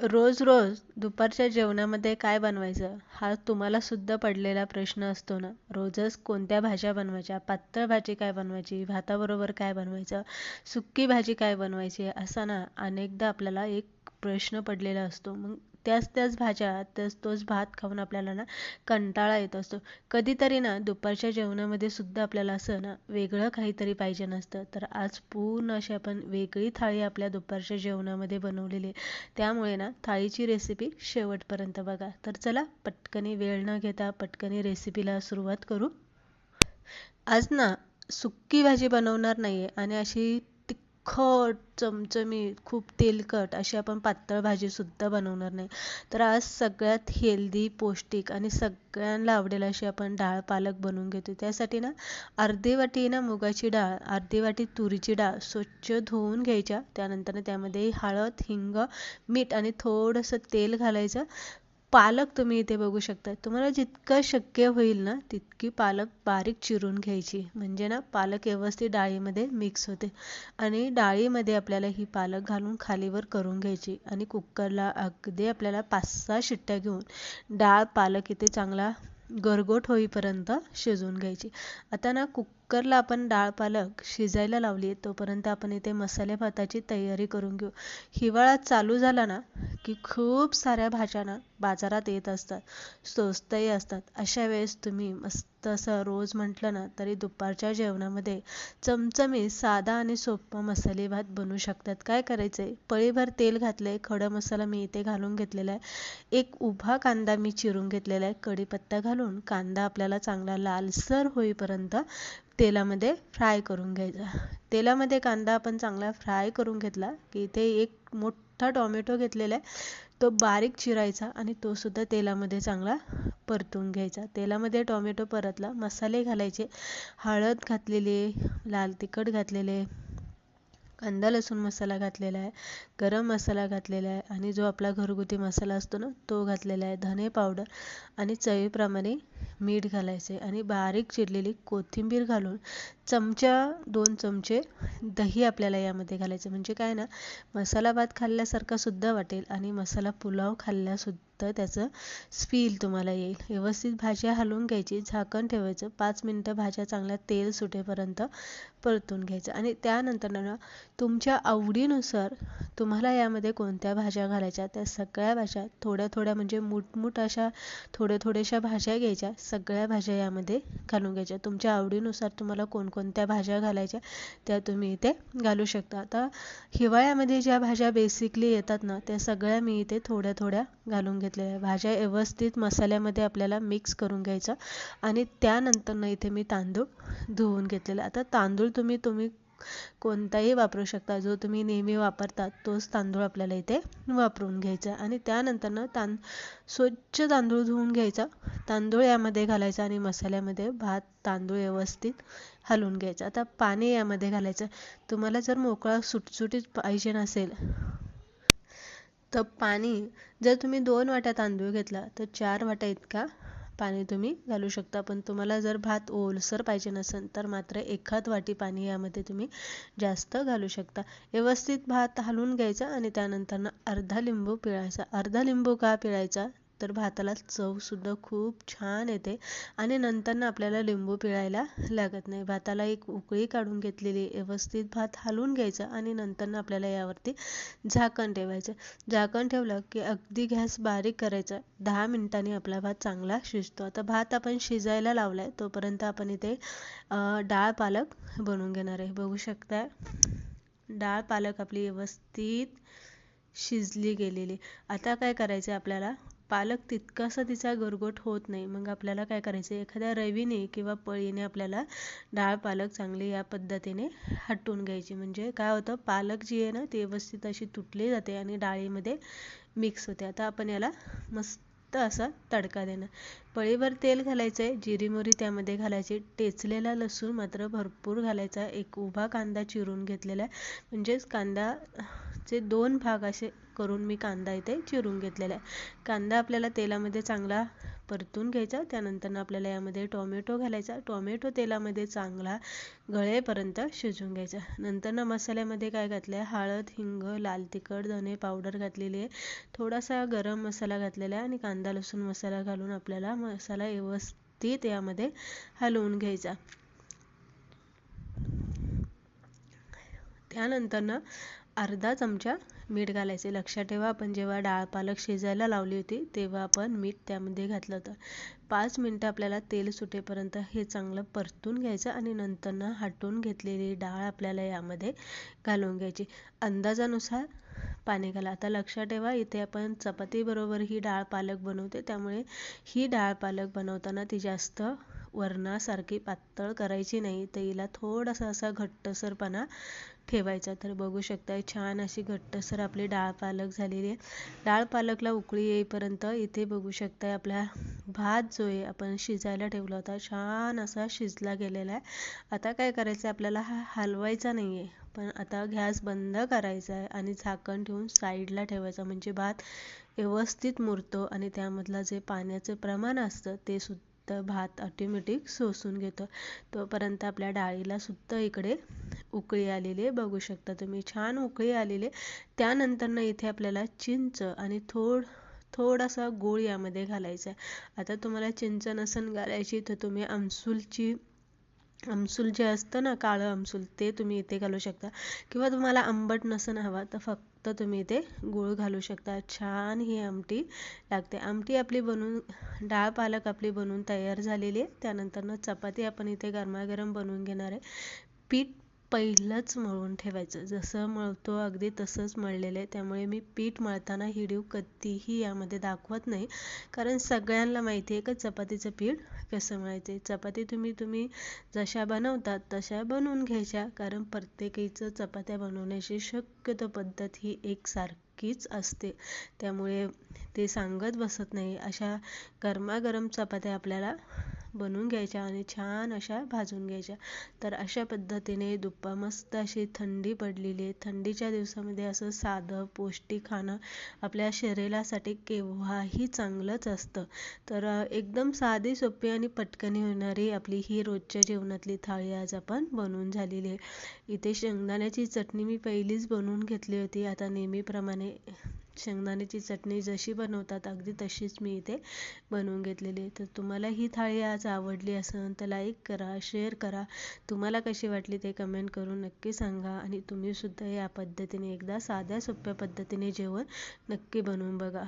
रोज रोज दुपारच्या जेवणामध्ये काय बनवायचं हा तुम्हाला सुद्धा पडलेला प्रश्न असतो ना. रोजच कोणत्या भाज्या बनवायच्या पातळ भाजी काय बनवायची भाताबरोबर काय बनवायचं सुक्की भाजी काय बनवायची असा ना अनेकदा आपल्याला एक प्रश्न पडलेला असतो. मग त्याच त्याच भाज्या त्याच तोच भात खाऊन आपल्याला ना कंटाळा येत असतो. कधीतरी ना दुपारच्या जेवणामध्ये सुद्धा आपल्याला असं ना वेगळं काहीतरी पाहिजे नसतं. तर आज पूर्ण अशी आपण वेगळी थाळी आपल्या दुपारच्या जेवणामध्ये बनवलेली त्यामुळे ना थाळीची रेसिपी शेवटपर्यंत बघा. तर चला पटकनी वेळ न घेता पटकनी रेसिपीला सुरुवात करू. आज ना सुक्की भाजी बनवणार नाही आहे आणि अशी तिखट चमचमीत खूप तेलकट अशी आपण पातळ भाजीसुद्धा बनवणार नाही. तर आज सगळ्यात हेल्दी पौष्टिक आणि सगळ्यांना आवडेल अशी आपण डाळ पालक बनवून घेतो त्यासाठी ना अर्धी वाटी ना मुगाची डाळ अर्धी वाटी तुरीची डाळ स्वच्छ धुवून घ्यायच्या. त्यानंतर त्यामध्ये हळद हिंग मीठ आणि थोडंसं तेल घालायचं. पालक तुम्ही इथे बघू शकता. तुम्हाला जितकं शक्य होईल ना तितकी पालक बारीक चिरून घ्यायची. म्हणजे ना पालक व्यवस्थित डाळीमध्ये मिक्स होते. आणि डाळीमध्ये आपल्याला ही पालक घालून खालीवर करून घ्यायची. आणि कुकरला अगदी आपल्याला पाच सहा शिट्ट्या घेऊन डाळ पालक इथे चांगला गरगोट होईपर्यंत शिजवून घ्यायची. आता ना कुक कुकरला आपण डाळ पालक शिजायला लावली तोपर्यंत आपण इथे मसाले भाताची तयारी करून घेऊ. हिवाळा चालू झाला ना की खूप साऱ्या भाज्या ना बाजारात येत असतात स्वस्तही असतात. अशा वेळेस तुम्ही मस्त असं रोज म्हटलं ना तरी दुपारच्या जेवणामध्ये चमचमी साधा आणि सोपा मसाले भात बनवू शकतात. काय करायचं? आहे पळीभर तेल घातलं आहे खडा मसाला मी इथे घालून घेतलेला आहे. एक उभा कांदा मी चिरून घेतलेला आहे. कढीपत्ता घालून कांदा आपल्याला चांगला लालसर होईपर्यंत तेलामध्ये फ्राय करून घ्यायचा. तेलामध्ये कांदा आपण चांगला फ्राय करून घेतला की इथे एक मोठा टॉमॅटो घेतलेला आहे. तो बारीक चिरायचा आणि तो सुद्धा तेलामध्ये चांगला परतून घ्यायचा. तेलामध्ये टोमॅटो परतला मसाले घालायचे. हळद घातलेली लाल तिखट घातलेले कांदा लसूण मसाला घातलेला आहे गरम मसाला घातलेला आहे आणि जो आपला घरगुती मसाला असतो ना तो घातलेला आहे धने पावडर आणि चवीप्रमाणे मीठ घालायचे आणि बारीक चिरलेली कोथिंबीर घालून चमचा दोन चमचे दही आपल्याला यामध्ये घालायचं. म्हणजे काय ना मसाला भात खाल्ल्यासारखा सुद्धा वाटेल आणि मसाला पुलाव खाल्ल्यासुद्धा त्याचं स्पील तुम्हाला येईल. व्यवस्थित भाज्या हलवून घ्यायची झाकण ठेवायचं पाच मिनटं भाज्या चांगल्या तेल सुटेपर्यंत परतून घ्यायचं. आणि त्यानंतर ना तुमच्या आवडीनुसार तुम्हाला यामध्ये कोणत्या भाज्या घालायच्या त्या सगळ्या भाज्या थोड्या थोड्या म्हणजे मुठमुठ अशा थोड्या थोड्याशा भाज्या घ्यायच्या सगळ्या भाज्या यामध्ये घालून घ्यायच्या. तुमच्या आवडीनुसार तुम्हाला कोण कोणत्या भाज्या घालायच्या त्या तुम्ही इथे घालू शकता. आता हिवाळ्यामध्ये ज्या भाज्या बेसिकली येतात ना त्या सगळ्या मी इथे थोड्या थोड्या घालून घेतलेल्या भाज्या व्यवस्थित मसाल्यामध्ये आपल्याला मिक्स करून घ्यायचं आणि त्यानंतर ना इथे मी तांदूळ धुवून घेतलेला आता तांदूळ तुम्ही तुम्ही कोणताही वापरू शकता. जो तुम्ही नेहमी वापरता तोच तांदूळ आपल्याला इथे वापरून घ्यायचा आणि त्यानंतर ना तां स्वच्छ तांदूळ धुवून घ्यायचा. तांदूळ यामध्ये घालायचा आणि मसाल्यामध्ये भात तांदूळ व्यवस्थित हलवून घ्यायचं. आता पाणी यामध्ये घालायचं. तुम्हाला जर मोकळा सुटसुटीत पाहिजे नसेल तर पाणी जर तुम्ही दोन वाट्या तांदूळ घेतला तर चार वाट्या इतका पाणी तुम्ही घालू शकता. पण तुम्हाला जर भात ओलसर पाहिजे नसेल तर मात्र एखाद वाटी पाणी यामध्ये तुम्ही जास्त घालू शकता. व्यवस्थित भात हलवून घ्यायचा आणि त्यानंतर अर्धा लिंबू पिळायचा. अर्धा लिंबू का पिळायचा? तर भाताला चवसुद्धा खूप छान येते. आणि नंतरनं आपल्याला लिंबू पिळायला लागत नाही. भाताला एक उकळी काढून घेतलेली व्यवस्थित भात हलवून घ्यायचा आणि नंतरनं आपल्याला यावरती झाकण ठेवायचं. झाकण ठेवलं की अगदी गॅस बारीक करायचा. दहा मिनिटांनी आपला भात चांगला शिजतो. आता भात आपण शिजायला लावला आहे तोपर्यंत आपण इथे डाळ पालक बनवून घेणार आहे. बघू शकता डाळ पालक आपली व्यवस्थित शिजली गेलेली. आता काय करायचं आपल्याला? पालक तितकासा तिचा गरगोट होत नाही. मग आपल्याला काय करायचं? एखाद्या रवीने किंवा पळीने आपल्याला डाळ पालक चांगली या पद्धतीने हटवून घ्यायची. म्हणजे काय होतं? पालक जी आहे ना ती व्यवस्थित अशी तुटली जाते आणि डाळीमध्ये मिक्स होते. आता आपण याला मस्त असा तडका देणार. पळीवर तेल घालायचं आहे जिरी मोरी त्यामध्ये घालायची. टेचलेला लसूण मात्र भरपूर घालायचा. एक उभा कांदा चिरून घेतलेला आहे. म्हणजेच कांदाचे दोन भाग असे करून मी कांदा इथे चिरून घेतलेला आहे. कांदा आपल्याला तेलामध्ये चांगला परतून घ्यायचा त्यानंतर आपल्याला यामध्ये टोमॅटो घालायचा. टोमॅटो तेलामध्ये चांगला गळेपर्यंत शिजवून घ्यायचा. नंतर ना मसाल्यामध्ये काय घातलं आहे हळद हिंग लाल तिखट धने पावडर घातलेली आहे. थोडासा गरम मसाला घातलेला आहे आणि कांदा लसूण मसाला घालून आपल्याला मसाला व्यवस्थित यामध्ये हलवून घ्यायचा. त्यानंतर ना अर्धा चमचा मीठ घालायचे. लक्षात ठेवा आपण जेव्हा डाळ पालक शिजायला लावली होती तेव्हा आपण मीठ त्यामध्ये घातलं होतं. पाच मिनटं आपल्याला तेल सुटेपर्यंत हे चांगलं परतून घ्यायचं आणि नंतर हटवून घेतलेली डाळ आपल्याला यामध्ये घालून घ्यायची. अंदाजानुसार पाणी घाला. आता लक्षात ठेवा इथे आपण चपातीबरोबर ही डाळ पालक बनवते. त्यामुळे ही डाळ पालक बनवताना ती जास्त वरणासारखी पातळ करायची नाही. तर हिला थोडासा असा घट्टसरपणा ठेवायचा. तर बघू शकता छान अशी घट्टसर आपली डाळ पालक झालेली आहे. डाळ पालकला उकळी येईपर्यंत इथे बघू शकताय आपला भात जो आहे आपण शिजायला ठेवला होता. छान असा शिजला गेलेला आहे. आता काय करायचं आपल्याला हा हलवायचा नाही आहे पण आता गॅस बंद करायचा आहे आणि झाकण ठेवून साईडला ठेवायचा. म्हणजे भात व्यवस्थित मुरतो आणि त्यामधला जे पाण्याचं प्रमाण असतं ते सुद्धा तर भात ऑटोमॅटिक सोसून घेतो. तोपर्यंत आपल्या डाळीला सुद्धा इकडे उकळी आलेली आहे. बघू शकता तुम्ही छान उकळी आलेली त्यानंतर ना इथे आपल्याला चिंच आणि थोड थोडासा गूळ यामध्ये घालायचा आहे. आता तुम्हाला चिंच नसन घालायची तर तुम्ही आमसूलची आमसूल जे असतं ना काळं आमसूल ते तुम्ही इथे घालू शकता. किंवा तुम्हाला आंबट नसन हवा तर फक्त तुम्ही इथे गूळ घालू शकता. छान ही आमटी लागते. आमटी आपली बनवून डाळ पालक आपली बनवून तयार झालेली आहे. त्यानंतरनं चपाती आपण इथे गरमागरम बनवून घेणार आहे. पीठ पहिलंच मळून ठेवायचं. जसं मळतो अगदी तसंच मळलेलं आहे. त्यामुळे मी पीठ मळताना हिडीव कधीही यामध्ये दाखवत नाही. कारण सगळ्यांना माहिती आहे का चपातीचं पीठ कसं मळायचे चपाती तुम्ही तुम्ही जशा बनवतात तशा बनवून घ्यायच्या. कारण प्रत्येकीचं चपात्या बनवण्याची शक्यतो पद्धत ही एकसारखीच असते. त्यामुळे ते सांगत बसत नाही. अशा गरमागरम चपात्या आपल्याला बनवून घ्यायच्या आणि छान अशा भाजून घ्यायच्या. तर अशा पद्धतीने दुप्पा मस्त अशी थंडी पडलेली आहे. थंडीच्या दिवसामध्ये असं साधं पौष्टिक खाणं आपल्या शरीरासाठी केव्हाही चांगलंच असतं. तर एकदम साधी सोपी आणि पटकनी होणारी आपली ही रोजच्या जेवणातली थाळी आज आपण बनवून झालेली आहे. इथे शेंगदाण्याची चटणी मी पहिलीच बनवून घेतली होती. आता नेहमीप्रमाणे शेंगदाण्याची चटणी जशी बनवतात अगदी तशीच मी इथे बनवून घेतलेली आहे. तर तुम्हाला ही थाळी आज आवडली असेल तर लाईक करा शेअर करा. तुम्हाला कशी वाटली ते कमेंट करून नक्की सांगा आणि तुम्हीसुद्धा या पद्धतीने एकदा साध्या सोप्या पद्धतीने जेवण नक्की बनवून बघा.